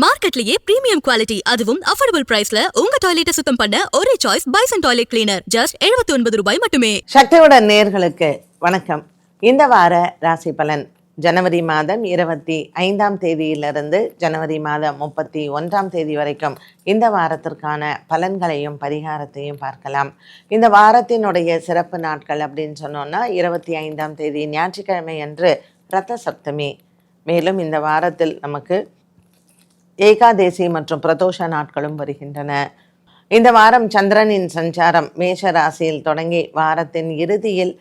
மார்க்கெட்லயே premium quality அதுவும் affordable பிரைஸ்ல உங்க டாய்லெட்டை சுத்தம் பண்ண ஒரே choice Bison toilet cleaner just 79 ஒன்பது ரூபாய் மட்டுமே. சக்தியோட நேர்களுக்கு வணக்கம். இந்த வார ராசி பலன் ஜனவரி மாதம் இருபத்தி ஐந்தாம் தேதியிலிருந்து ஜனவரி மாதம் முப்பத்தி ஒன்றாம் தேதி வரைக்கும் இந்த வாரத்திற்கான பலன்களையும் பரிகாரத்தையும் பார்க்கலாம். இந்த வாரத்தினுடைய சிறப்பு நாட்கள் அப்படின்னு சொன்னோம்னா இருபத்தி ஐந்தாம் தேதி ஞாயிற்றுக்கிழமை அன்று ரத்த சப்தமி. மேலும் இந்த வாரத்தில் நமக்கு ஏகாதேசி மற்றும் பிரதோஷ நாட்களும் வருகின்றன. இந்த வாரம் சந்திரனின் சஞ்சாரம் மேஷ ராசியில் தொடங்கி வாரத்தின் இறுதியில்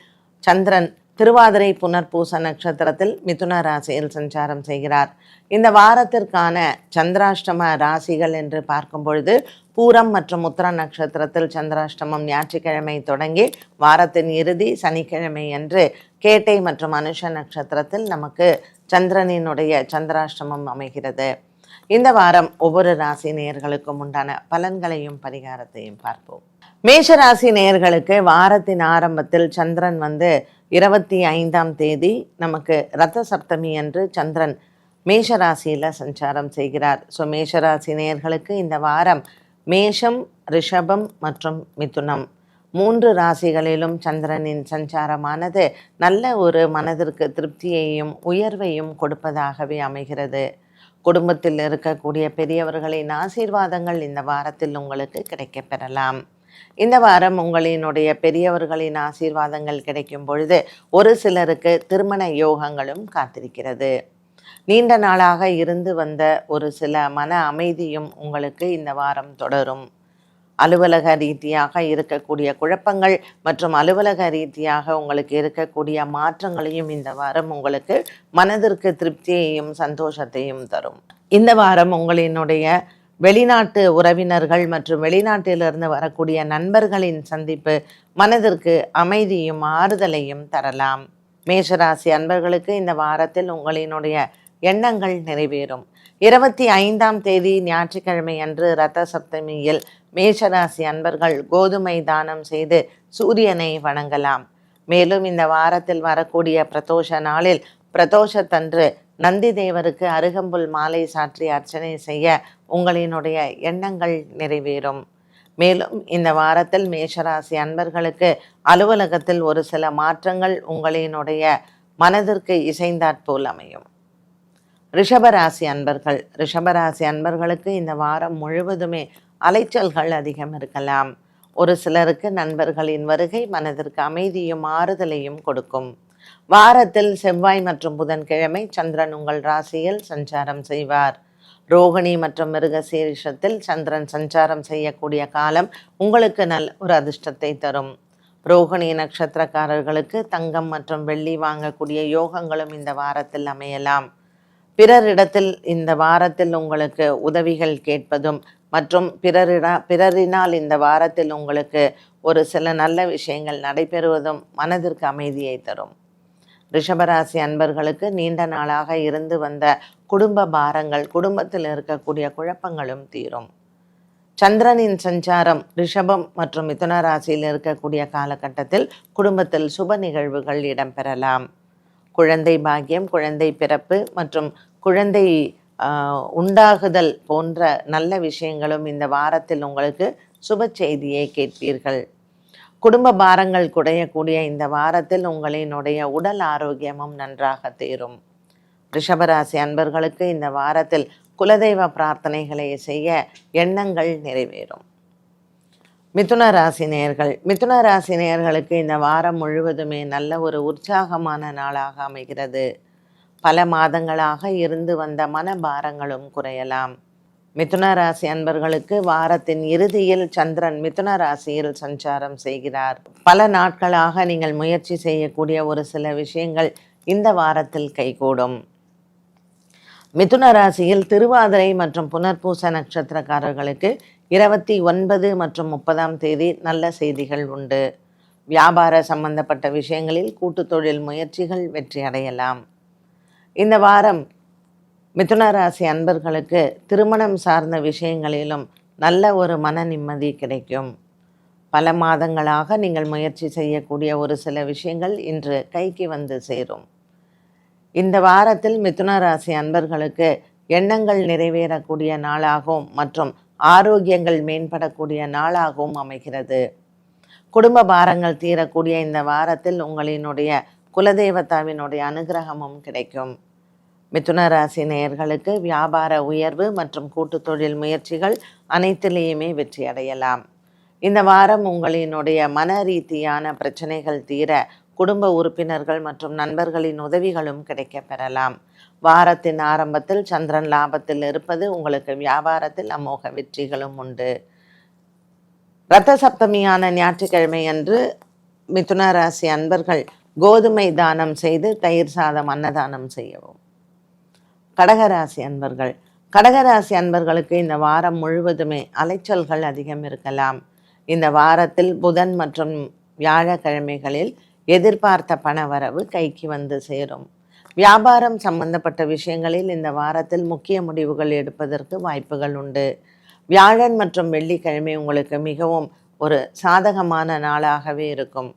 சந்திரன் திருவாதிரை புனர்பூச நட்சத்திரத்தில் மிதுன ராசியில் சஞ்சாரம் செய்கிறார். இந்த வாரத்திற்கான சந்திராஷ்டம ராசிகள் என்று பார்க்கும் பொழுது பூரம் மற்றும் உத்திர நட்சத்திரத்தில் சந்திராஷ்டமம் ஞாயிற்றுக்கிழமை தொடங்கி வாரத்தின் இறுதி சனிக்கிழமை அன்று கேட்டை மற்றும் அனுஷ நட்சத்திரத்தில் நமக்கு சந்திரனினுடைய சந்திராஷ்டமம் அமைகிறது. இந்த வாரம் ஒவ்வொரு ராசி நேயர்களுக்கும் உண்டான பலன்களையும் பரிகாரத்தையும் பார்ப்போம். மேஷ ராசி நேயர்களுக்கு வாரத்தின் ஆரம்பத்தில் சந்திரன் வந்து இருபத்தி ஐந்தாம் தேதி நமக்கு ரத்த சப்தமி அன்று சந்திரன் மேஷ ராசியில் சஞ்சாரம் செய்கிறார். ஸோ மேஷ ராசி நேயர்களுக்கு இந்த வாரம் மேஷம் ரிஷபம் மற்றும் மிதுனம். மூன்று ராசிகளிலும் சந்திரனின் சஞ்சாரமானது நல்ல ஒரு மனதிற்கு திருப்தியையும் உயர்வையும் கொடுப்பதாகவே அமைகிறது. குடும்பத்தில் இருக்கக்கூடிய பெரியவர்களின் ஆசீர்வாதங்கள் இந்த வாரத்தில் உங்களுக்கு கிடைக்க பெறலாம் இந்த வாரம் உங்களினுடைய பெரியவர்களின் ஆசீர்வாதங்கள் கிடைக்கும் பொழுது ஒரு சிலருக்கு திருமண யோகங்களும் காத்திருக்கிறது. நீண்ட நாளாக இருந்து வந்த ஒரு சில மன அமைதியும் உங்களுக்கு இந்த வாரம் தொடரும். அலுவலக ரீதியாக இருக்கக்கூடிய குழப்பங்கள் மற்றும் அலுவலக ரீதியாக உங்களுக்கு இருக்கக்கூடிய மாற்றங்களையும் இந்த வாரம் உங்களுக்கு மனதிற்கு திருப்தியையும் சந்தோஷத்தையும் தரும். இந்த வாரம் உங்களினுடைய வெளிநாட்டு உறவினர்கள் மற்றும் வெளிநாட்டிலிருந்து வரக்கூடிய நண்பர்களின் சந்திப்பு மனதிற்கு அமைதியும் ஆறுதலையும் தரலாம். மேஷராசி அன்பர்களுக்கு இந்த வாரத்தில் உங்களினுடைய எண்ணங்கள் நிறைவேறும். இருபத்தி ஐந்தாம் தேதி ஞாயிற்றுக்கிழமை அன்று ரத்த சப்தமியில் மேஷராசி அன்பர்கள் கோதுமை தானம் செய்து சூரியனை வணங்கலாம். மேலும் இந்த வாரத்தில் வரக்கூடிய பிரதோஷ நாளில் பிரதோஷத்தன்று நந்தி தேவருக்கு அருகம்புல் மாலை சாற்றி அர்ச்சனை செய்ய உங்களினுடைய எண்ணங்கள் நிறைவேறும். மேலும் இந்த வாரத்தில் மேஷராசி அன்பர்களுக்கு அலுவலகத்தில் ஒரு சில மாற்றங்கள் உங்களினுடைய மனதிற்கு இசைந்தாற்போல் அமையும். ரிஷபராசி அன்பர்கள் ரிஷபராசி அன்பர்களுக்கு இந்த வாரம் முழுவதுமே அலைச்சல்கள் அதிகம் இருக்கலாம். ஒரு சிலருக்கு நண்பர்களின் வருகை மனதிற்கு அமைதியும் ஆறுதலையும் கொடுக்கும். வாரத்தில் செவ்வாய் மற்றும் புதன்கிழமை சந்திரன் உங்கள் ராசியில் சஞ்சாரம் செய்வார். ரோகிணி மற்றும் மிருகசீரிஷத்தில் சந்திரன் சஞ்சாரம் செய்யக்கூடிய காலம் உங்களுக்கு நல் ஒரு அதிர்ஷ்டத்தை தரும். ரோகிணி நட்சத்திரக்காரர்களுக்கு தங்கம் மற்றும் வெள்ளி வாங்கக்கூடிய யோகங்களும் இந்த வாரத்தில் அமையலாம். பிறரிடத்தில் இந்த வாரத்தில் உங்களுக்கு உதவிகள் கேட்பதும் மற்றும் பிறரிடா பிறரினால் இந்த வாரத்தில் உங்களுக்கு ஒரு சில நல்ல விஷயங்கள் நடைபெறுவதும் மனதிற்கு அமைதியை தரும். ரிஷபராசி அன்பர்களுக்கு நீண்ட நாளாக இருந்து வந்த குடும்ப பாரங்கள் குடும்பத்தில் இருக்கக்கூடிய குழப்பங்களும் தீரும். சந்திரனின் சஞ்சாரம் ரிஷபம் மற்றும் மிதுன ராசியில் இருக்கக்கூடிய காலகட்டத்தில் குடும்பத்தில் சுப நிகழ்வுகள் இடம்பெறலாம். குழந்தை பாக்கியம் குழந்தை பிறப்பு மற்றும் குழந்தை உண்டாகுதல் போன்ற நல்ல விஷயங்களும் இந்த வாரத்தில் உங்களுக்கு சுப செய்தியை கேட்பீர்கள். குடும்ப பாரங்கள் குடையக்கூடிய இந்த வாரத்தில் உங்களினுடைய உடல் ஆரோக்கியமும் நன்றாக தீரும். ரிஷபராசி அன்பர்களுக்கு இந்த வாரத்தில் குலதெய்வ பிரார்த்தனைகளை செய்ய எண்ணங்கள் நிறைவேறும். மிதுன ராசி நேயர்கள் மிதுன ராசி நேயர்களுக்கு இந்த வாரம் முழுவதுமே நல்ல ஒரு உற்சாகமான நாளாக அமைகிறது. பல மாதங்களாக இருந்து வந்த மனபாரங்களும் குறையலாம். மிதுன ராசி அன்பர்களுக்கு வாரத்தின் இறுதியில் சந்திரன் மிதுன ராசியில் சஞ்சாரம் செய்கிறார். பல நாட்களாக நீங்கள் முயற்சி செய்யக்கூடிய ஒரு சில விஷயங்கள் இந்த வாரத்தில் கைகூடும். மிதுன ராசியில் திருவாதிரை மற்றும் புனர்பூச நட்சத்திரக்காரர்களுக்கு இருபத்தி ஒன்பது மற்றும் முப்பதாம் தேதி நல்ல செய்திகள் உண்டு. வியாபார சம்பந்தப்பட்ட விஷயங்களில் கூட்டுத் தொழில் முயற்சிகள் வெற்றி அடையலாம். இந்த வாரம் மிதுன ராசி அன்பர்களுக்கு திருமணம் சார்ந்த விஷயங்களிலும் நல்ல ஒரு மன நிம்மதி கிடைக்கும். பல மாதங்களாக நீங்கள் முயற்சி செய்யக்கூடிய ஒரு சில விஷயங்கள் இன்று கைக்கு வந்து சேரும். இந்த வாரத்தில் மிதுன ராசி அன்பர்களுக்கு எண்ணங்கள் நிறைவேறக்கூடிய நாளாகவும் மற்றும் ஆரோக்கியங்கள் மேம்படக்கூடிய நாளாகவும் அமைகிறது. குடும்ப பாரங்கள் தீரக்கூடிய இந்த வாரத்தில் உங்களினுடைய குலதெய்வத்தாவினுடைய அனுகிரகமும் கிடைக்கும். மிதுன ராசி நேயர்களுக்கு வியாபார உயர்வு மற்றும் கூட்டு தொழில் முயற்சிகள் அனைத்திலேயுமே வெற்றி அடையலாம். இந்த வாரம் உங்களினுடைய மன ரீதியான பிரச்சனைகள் தீர குடும்ப உறுப்பினர்கள் மற்றும் நண்பர்களின் உதவிகளும் கிடைக்கப் பெறலாம். வாரத்தின் ஆரம்பத்தில் சந்திரன் லாபத்தில் இருப்பது உங்களுக்கு வியாபாரத்தில் அமோக வெற்றிகளும் உண்டு. ரத்த சப்தமியான ஞாயிற்றுக்கிழமை அன்று மிதுன ராசி அன்பர்கள் கோதுமை தானம் செய்து தயிர் சாதம் அன்னதானம் செய்யவும். கடகராசி அன்பர்கள் கடகராசி அன்பர்களுக்கு இந்த வாரம் முழுவதுமே அலைச்சல்கள் அதிகம் இருக்கலாம். இந்த வாரத்தில் புதன் மற்றும் வியாழக்கிழமைகளில் எதிர்பார்த்த பணவரவு கைக்கு வந்து சேரும். வியாபாரம் சம்பந்தப்பட்ட விஷயங்களில் இந்த வாரத்தில் முக்கிய முடிவுகள் எடுப்பதற்கு வாய்ப்புகள் உண்டு. வியாழன் மற்றும் வெள்ளிக்கிழமை உங்களுக்கு மிகவும் ஒரு சாதகமான நாளாகவே இருக்கும்.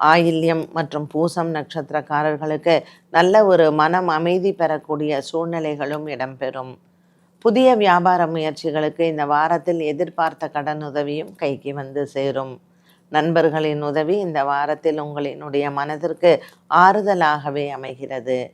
ஆயில்யம் மற்றும் பூசம் நட்சத்திரக்காரர்களுக்கு நல்ல ஒரு மனம் அமைதி பெறக்கூடிய சூழ்நிலைகளும் இடம்பெறும். புதிய வியாபார முயற்சிகளுக்கு இந்த வாரத்தில் எதிர்பார்த்த கடன் உதவியும் கைக்கு வந்து சேரும். நண்பர்களின் உதவி இந்த வாரத்தில் உங்களினுடைய மனதிற்கு ஆறுதலாகவே அமைகிறது.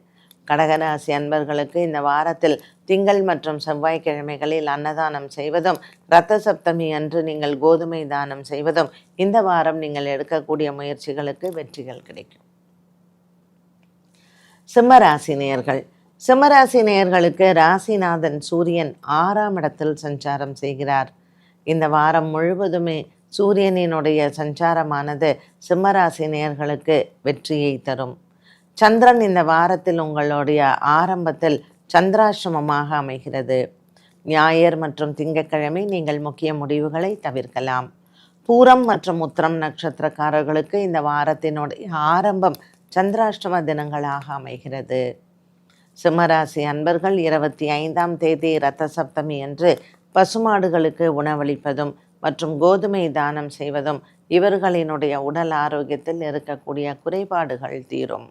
கடகராசி அன்பர்களுக்கு இந்த வாரத்தில் திங்கள் மற்றும் செவ்வாய்க்கிழமைகளில் அன்னதானம் செய்வதும் இரத்த சப்தமி அன்று நீங்கள் கோதுமை தானம் செய்வதும் இந்த வாரம் நீங்கள் எடுக்கக்கூடிய முயற்சிகளுக்கு வெற்றிகள் கிடைக்கும். சிம்மராசி நேயர்கள் சிம்மராசி நேயர்களுக்கு ராசிநாதன் சூரியன் ஆறாம் இடத்தில் சஞ்சாரம் செய்கிறார். இந்த வாரம் முழுவதுமே சூரியனினுடைய சஞ்சாரமானது சிம்மராசி நேயர்களுக்கு வெற்றியை தரும். சந்திரன் இந்த வாரத்தில் உங்களுடைய ஆரம்பத்தில் சந்திராசிரமமாக அமைகிறது. ஞாயிறு மற்றும் திங்கட்கிழமை நீங்கள் முக்கிய முடிவுகளை தவிர்க்கலாம். பூரம் மற்றும் உத்திரம் நட்சத்திரக்காரர்களுக்கு இந்த வாரத்தினுடைய ஆரம்பம் சந்திராஷ்டம தினங்களாக அமைகிறது. சிம்மராசி அன்பர்கள் இருபத்தி ஐந்தாம் தேதி இரத்த சப்தமி என்று பசுமாடுகளுக்கு உணவளிப்பதும் மற்றும் கோதுமை தானம் செய்வதும் இவர்களினுடைய உடல் ஆரோக்கியத்தில் இருக்கக்கூடிய குறைபாடுகள் தீரும்.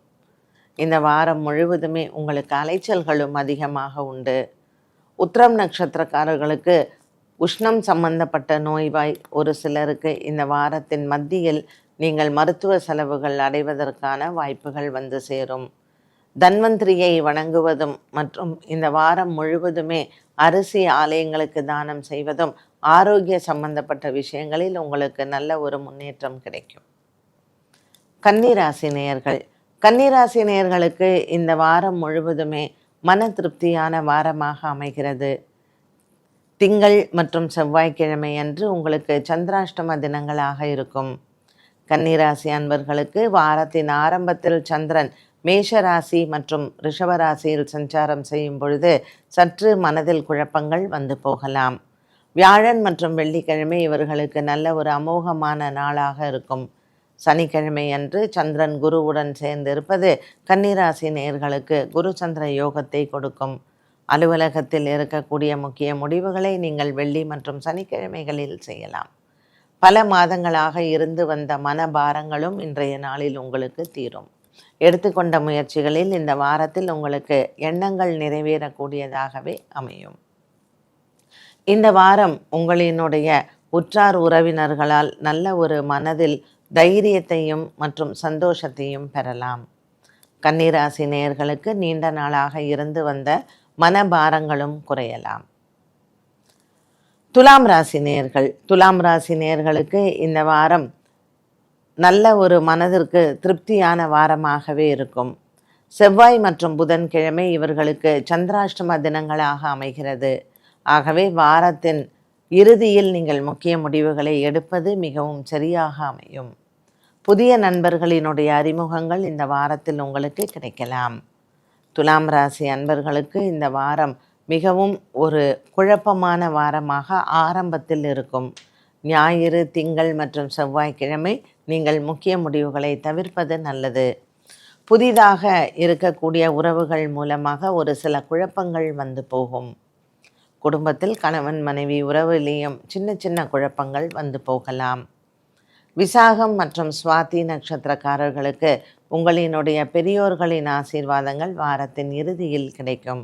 இந்த வாரம் முழுவதுமே உங்களுக்கு அலைச்சல்களும் அதிகமாக உண்டு. உத்திரம் நட்சத்திரக்காரர்களுக்கு உஷ்ணம் சம்பந்தப்பட்ட நோய்வாய் ஒரு சிலருக்கு இந்த வாரத்தின் மத்தியில் நீங்கள் மருத்துவ செலவுகள் அடைவதற்கான வாய்ப்புகள் வந்து சேரும். தன்வந்திரியை வணங்குவதும் மற்றும் இந்த வாரம் முழுவதுமே அரிசி ஆலயங்களுக்கு தானம் செய்வதும் ஆரோக்கிய சம்பந்தப்பட்ட விஷயங்களில் உங்களுக்கு நல்ல ஒரு முன்னேற்றம் கிடைக்கும். கன்னிராசி நேயர்கள் கன்னிராசி நேர்களுக்கு இந்த வாரம் முழுவதுமே மன திருப்தியான வாரமாக அமைகிறது. திங்கள் மற்றும் செவ்வாய்க்கிழமை அன்று உங்களுக்கு சந்திராஷ்டம தினங்களாக இருக்கும். கன்னிராசி அன்பர்களுக்கு வாரத்தின் ஆரம்பத்தில் சந்திரன் மேஷ ராசி மற்றும் ரிஷபராசியில் சஞ்சாரம் செய்யும் பொழுது சற்று மனதில் குழப்பங்கள் வந்து போகலாம். வியாழன் மற்றும் வெள்ளிக்கிழமை இவர்களுக்கு நல்ல ஒரு அமோகமான நாளாக இருக்கும். சனிக்கிழமை அன்று சந்திரன் குருவுடன் சேர்ந்து இருப்பது கன்னிராசி நேர்களுக்கு குரு சந்திர யோகத்தை கொடுக்கும். அலுவலகத்தில் இருக்கக்கூடிய முக்கிய முடிவுகளை நீங்கள் வெள்ளி மற்றும் சனிக்கிழமைகளில் செய்யலாம். பல மாதங்களாக இருந்து வந்த மன பாரங்களும் இன்றைய நாளில் உங்களுக்கு தீரும். எடுத்துக்கொண்ட முயற்சிகளில் இந்த வாரத்தில் உங்களுக்கு எண்ணங்கள் நிறைவேறக்கூடியதாகவே அமையும். இந்த வாரம் உங்களினுடைய உற்றார் உறவினர்களால் நல்ல ஒரு மனதில் தைரியத்தையும் மற்றும் சந்தோஷத்தையும் பெறலாம். கன்னிராசி நேயர்களுக்கு நீண்ட நாளாக இருந்து வந்த மனபாரங்களும் குறையலாம். துலாம் ராசி நேர்கள் துலாம் ராசி நேயர்களுக்கு இந்த வாரம் நல்ல ஒரு மனதிற்கு திருப்தியான வாரமாகவே இருக்கும். செவ்வாய் மற்றும் புதன்கிழமை இவர்களுக்கு சந்திராஷ்டம தினங்களாக அமைகிறது. ஆகவே வாரத்தின் இறுதியில் நீங்கள் முக்கிய முடிவுகளை எடுப்பது மிகவும் சரியாக அமையும். புதிய நண்பர்களினுடைய அறிமுகங்கள் இந்த வாரத்தில் உங்களுக்கு கிடைக்கலாம். துலாம் ராசி அன்பர்களுக்கு இந்த வாரம் மிகவும் ஒரு குழப்பமான வாரமாக ஆரம்பத்தில் இருக்கும். ஞாயிறு திங்கள் மற்றும் செவ்வாய்க்கிழமை நீங்கள் முக்கிய முடிவுகளை தவிர்ப்பது நல்லது. புதிதாக இருக்கக்கூடிய உறவுகள் மூலமாக ஒரு சில குழப்பங்கள் வந்து போகும். குடும்பத்தில் கணவன் மனைவி உறவிலேயும் சின்ன சின்ன குழப்பங்கள் வந்து போகலாம். விசாகம் மற்றும் சுவாதி நட்சத்திரக்காரர்களுக்கு உங்களினுடைய பெரியோர்களின் ஆசீர்வாதங்கள் வாரத்தின் இறுதியில் கிடைக்கும்.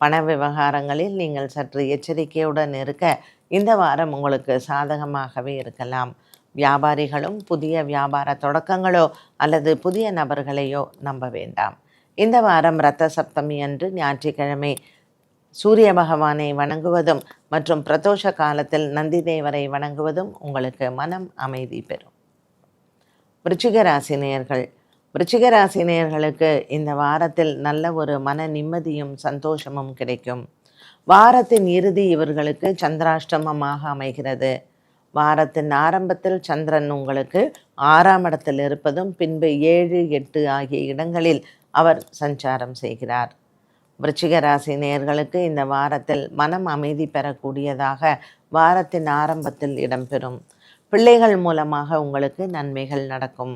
பண விவகாரங்களில் நீங்கள் சற்று எச்சரிக்கையுடன் இருக்க இந்த வாரம் உங்களுக்கு சாதகமாகவே இருக்கலாம். வியாபாரிகளும் புதிய வியாபார தொடக்கங்களோ அல்லது புதிய நபர்களையோ நம்ப வேண்டாம். இந்த வாரம் ரத்த சப்தமி அன்று ஞாயிற்றுக்கிழமை சூரிய பகவானை வணங்குவதும் மற்றும் பிரதோஷ காலத்தில் நந்தி தேவரை வணங்குவதும் உங்களுக்கு மனம் அமைதி பெறும். விருச்சிக விருச்சிகராசினியர்களுக்கு இந்த வாரத்தில் நல்ல ஒரு மன நிம்மதியும் சந்தோஷமும் கிடைக்கும். வாரத்தின் இறுதி இவர்களுக்கு சந்திராஷ்டமமாக அமைகிறது. வாரத்தின் ஆரம்பத்தில் சந்திரன் உங்களுக்கு ஆறாம் இடத்தில் இருப்பதும் பின்பு ஏழு எட்டு ஆகிய இடங்களில் அவர் சஞ்சாரம் செய்கிறார். விருச்சிக ராசி நேர்களுக்கு இந்த வாரத்தில் மனம் அமைதி பெறக்கூடியதாக வாரத்தின் ஆரம்பத்தில் இடம்பெறும். பிள்ளைகள் மூலமாக உங்களுக்கு நன்மைகள் நடக்கும்.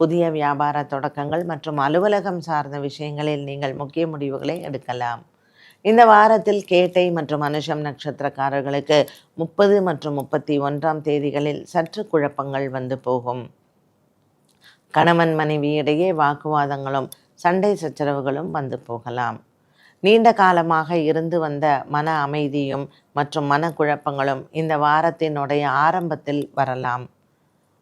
புதிய வியாபார தொடக்கங்கள் மற்றும் அலுவலகம் சார்ந்த விஷயங்களில் நீங்கள் முக்கிய முடிவுகளை எடுக்கலாம். இந்த வாரத்தில் கேட்டை மற்றும் அனுஷம் நட்சத்திரக்காரர்களுக்கு முப்பது மற்றும் முப்பத்தி ஒன்றாம் தேதிகளில் சற்று குழப்பங்கள் வந்து போகும். கணவன் மனைவி இடையே வாக்குவாதங்களும் சண்டை சச்சரவுகளும் வந்து போகலாம். நீண்ட காலமாக இருந்து வந்த மன அமைதியும் மற்றும் மனக்குழப்பங்களும் இந்த வாரத்தினுடைய ஆரம்பத்தில் வரலாம்.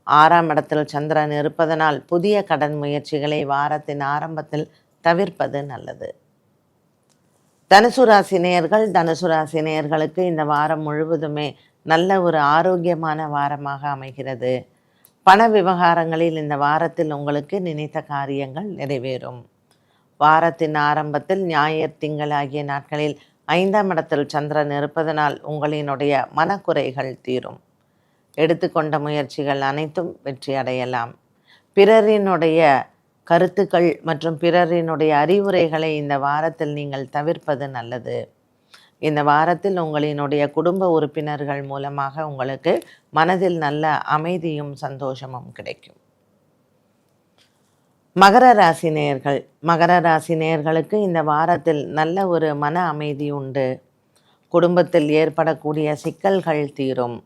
ஆறாம் இடத்தில் சந்திரன் இருப்பதனால் புதிய கடன் முயற்சிகளை வாரத்தின் ஆரம்பத்தில் தவிர்ப்பது நல்லது. தனுசு ராசி நேயர்கள் தனுசு ராசி நேயர்களுக்கு இந்த வாரம் முழுவதுமே நல்ல ஒரு ஆரோக்கியமான வாரமாக அமைகிறது. பண விவகாரங்களில் இந்த வாரத்தில் உங்களுக்கு நினைத்த காரியங்கள் நிறைவேறும். வாரத்தின் ஆரம்பத்தில் ஞாயிறு திங்கள் ஆகிய நாட்களில் ஐந்தாம் இடத்தில் சந்திரன் இருப்பதனால் உங்களினுடைய மனக்குறைகள் தீரும். எடுத்துக்கொண்ட முயற்சிகள் அனைத்தும் வெற்றி அடையலாம். பிறரினுடைய கருத்துக்கள் மற்றும் பிறரினுடைய அறிவுரைகளை இந்த வாரத்தில் நீங்கள் தவிர்ப்பது நல்லது. இந்த வாரத்தில் உங்களினுடைய குடும்ப உறுப்பினர்கள் மூலமாக உங்களுக்கு மனதில் நல்ல அமைதியும் சந்தோஷமும் கிடைக்கும். மகர ராசி நேயர்கள் மகர ராசி நேயர்களுக்கு இந்த வாரத்தில் நல்ல ஒரு மன அமைதி உண்டு. குடும்பத்தில் ஏற்படக்கூடிய சிக்கல்கள் தீரும்.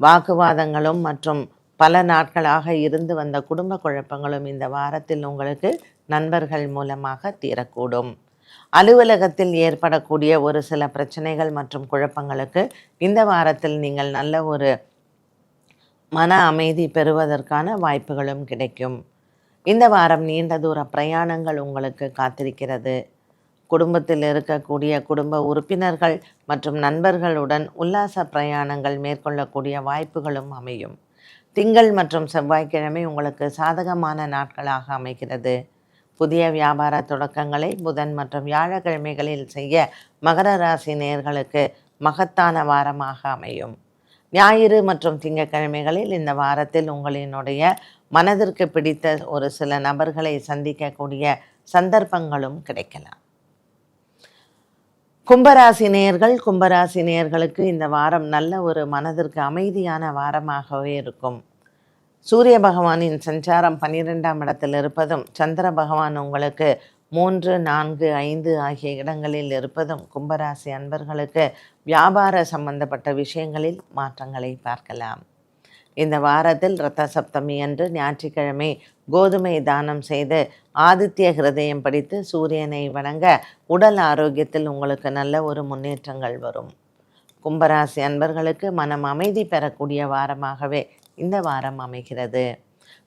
வாக்குவாதங்களும் மற்றும் பல நாட்களாக இருந்து வந்த குடும்ப குழப்பங்களும் இந்த வாரத்தில் உங்களுக்கு நண்பர்கள் மூலமாக தீரக்கூடும். அலுவலகத்தில் ஏற்படக்கூடிய ஒரு சில பிரச்சனைகள் மற்றும் குழப்பங்களுக்கு இந்த வாரத்தில் நீங்கள் நல்ல ஒரு மன அமைதி பெறுவதற்கான வாய்ப்புகளும் கிடைக்கும். இந்த வாரம் நீண்ட தூர பிரயாணங்கள் உங்களுக்கு காத்திருக்கிறது. குடும்பத்தில் இருக்கக்கூடிய குடும்ப உறுப்பினர்கள் மற்றும் நண்பர்களுடன் உல்லாச பிரயாணங்கள் மேற்கொள்ளக்கூடிய வாய்ப்புகளும் அமையும். திங்கள் மற்றும் செவ்வாய்க்கிழமை உங்களுக்கு சாதகமான நாட்களாக அமைகிறது. புதிய வியாபார தொடக்கங்களை புதன் மற்றும் வியாழக்கிழமைகளில் செய்ய மகர ராசி நேர்களுக்கு மகத்தான வாரமாக அமையும். ஞாயிறு மற்றும் திங்கட்கிழமைகளில் இந்த வாரத்தில் உங்களினுடைய மனதிற்கு பிடித்த ஒரு சில நபர்களை சந்திக்கக்கூடிய சந்தர்ப்பங்களும் கிடைக்கலாம். கும்பராசி நேயர்கள் கும்பராசி நேர்களுக்கு இந்த வாரம் நல்ல ஒரு மனதிற்கு அமைதியான வாரமாகவே இருக்கும். சூரிய பகவானின் சஞ்சாரம் பன்னிரெண்டாம் இடத்தில் இருப்பதும் சந்திர பகவான் உங்களுக்கு மூன்று நான்கு ஐந்து ஆகிய இடங்களில் இருப்பதும் கும்பராசி அன்பர்களுக்கு வியாபார சம்பந்தப்பட்ட விஷயங்களில் மாற்றங்களை பார்க்கலாம். இந்த வாரத்தில் ரத்த சப்தமி அன்று ஞாயிற்றுக்கிழமை கோதுமை தானம் செய்து ஆதித்ய ஹிருதயம் படித்து சூரியனை வணங்க உடல் ஆரோக்கியத்தில் உங்களுக்கு நல்ல ஒரு முன்னேற்றங்கள் வரும். கும்பராசி அன்பர்களுக்கு மனம் அமைதி பெறக்கூடிய வாரமாகவே இந்த வாரம் அமைகிறது.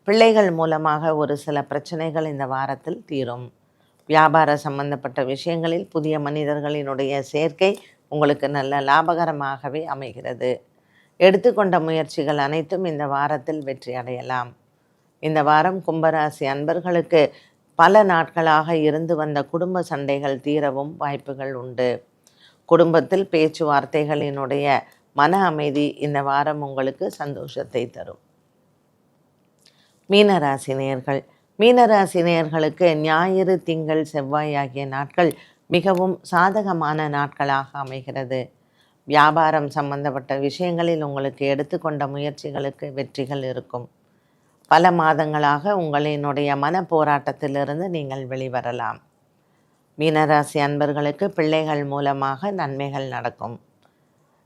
பிள்ளைகள் மூலமாக ஒரு சில பிரச்சனைகள் இந்த வாரத்தில் தீரும். வியாபார சம்பந்தப்பட்ட விஷயங்களில் புதிய மனிதர்களினுடைய சேர்க்கை உங்களுக்கு நல்ல லாபகரமாகவே அமைகிறது. எடுத்துக்கொண்ட முயற்சிகள் அனைத்தும் இந்த வாரத்தில் வெற்றி அடையலாம். இந்த வாரம் கும்பராசி அன்பர்களுக்கு பல நாட்களாக இருந்து வந்த குடும்ப சண்டைகள் தீரவும் வாய்ப்புகள் உண்டு. குடும்பத்தில் பேச்சுவார்த்தைகளினுடைய மன அமைதி இந்த வாரம் உங்களுக்கு சந்தோஷத்தை தரும். மீனராசி நேர்கள் மீனராசினியர்களுக்கு ஞாயிறு திங்கள் செவ்வாய் ஆகிய நாட்கள் மிகவும் சாதகமான நாட்களாக அமைகிறது. வியாபாரம் சம்பந்தப்பட்ட விஷயங்களில் உங்களுக்கு எடுத்துக்கொண்ட முயற்சிகளுக்கு வெற்றிகள் இருக்கும். பல மாதங்களாக உங்களினுடைய மன போராட்டத்திலிருந்து நீங்கள் வெளிவரலாம். மீனராசி அன்பர்களுக்கு பிள்ளைகள் மூலமாக நன்மைகள் நடக்கும்.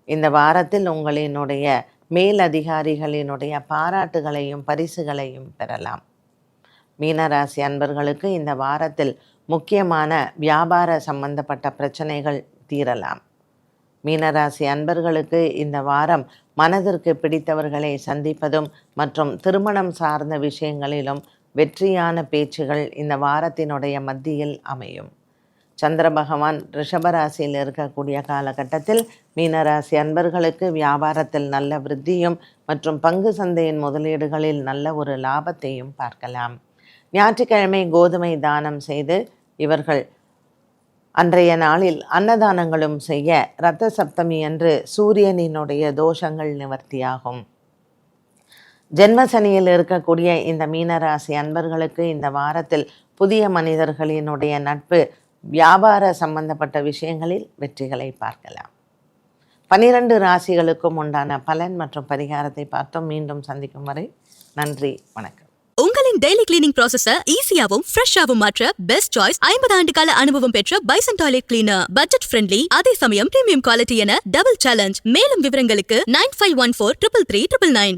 இந்த வாரத்தில் உங்களினுடைய மேல் அதிகாரிகளினுடைய பாராட்டுகளையும் பரிசுகளையும் பெறலாம். மீனராசி அன்பர்களுக்கு இந்த வாரத்தில் முக்கியமான வியாபார சம்பந்தப்பட்ட பிரச்சனைகள் தீரலாம். மீனராசி அன்பர்களுக்கு இந்த வாரம் மனதிற்கு பிடித்தவர்களை சந்திப்பதும் மற்றும் திருமணம் சார்ந்த விஷயங்களிலும் வெற்றியான பேச்சுகள் இந்த வாரத்தினுடைய மத்தியில் அமையும். சந்திர பகவான் ரிஷபராசியில் இருக்கக்கூடிய காலகட்டத்தில் மீனராசி அன்பர்களுக்கு வியாபாரத்தில் நல்ல விருத்தியும் மற்றும் பங்கு சந்தையின் முதலீடுகளில் நல்ல ஒரு லாபத்தையும் பார்க்கலாம். ஞாயிற்றுக்கிழமை கோதுமை தானம் செய்து இவர்கள் அன்றைய நாளில் அன்னதானங்களும் செய்ய இரத்த சப்தமி அன்று சூரியனினுடைய தோஷங்கள் நிவர்த்தியாகும். ஜென்மசனியில் இருக்கக்கூடிய இந்த மீனராசி அன்பர்களுக்கு இந்த வாரத்தில் புதிய மனிதர்களினுடைய நட்பு வியாபார சம்பந்தப்பட்ட விஷயங்களில் வெற்றிகளை பார்க்கலாம். பனிரெண்டு ராசிகளுக்கும் உண்டான பலன் மற்றும் பரிகாரத்தை பார்த்தோம். மீண்டும் சந்திக்கும் வரை நன்றி வணக்கம். உங்களின் டெய்லி கிளீனிங் ப்ராசஸ ஈஸியாவும் ஃப்ரெஷ்ஷாவும் மாற்ற பெஸ்ட் சாய்ஸ் ஐம்பது ஆண்டு கால அனுபவம் பெற்ற Bison toilet cleaner budget friendly அதே சமயம் பிரீமியம் குவாலிட்டி என டபுள் சேலஞ்ச் மேலும் விவரங்களுக்கு nine five one four triple three triple nine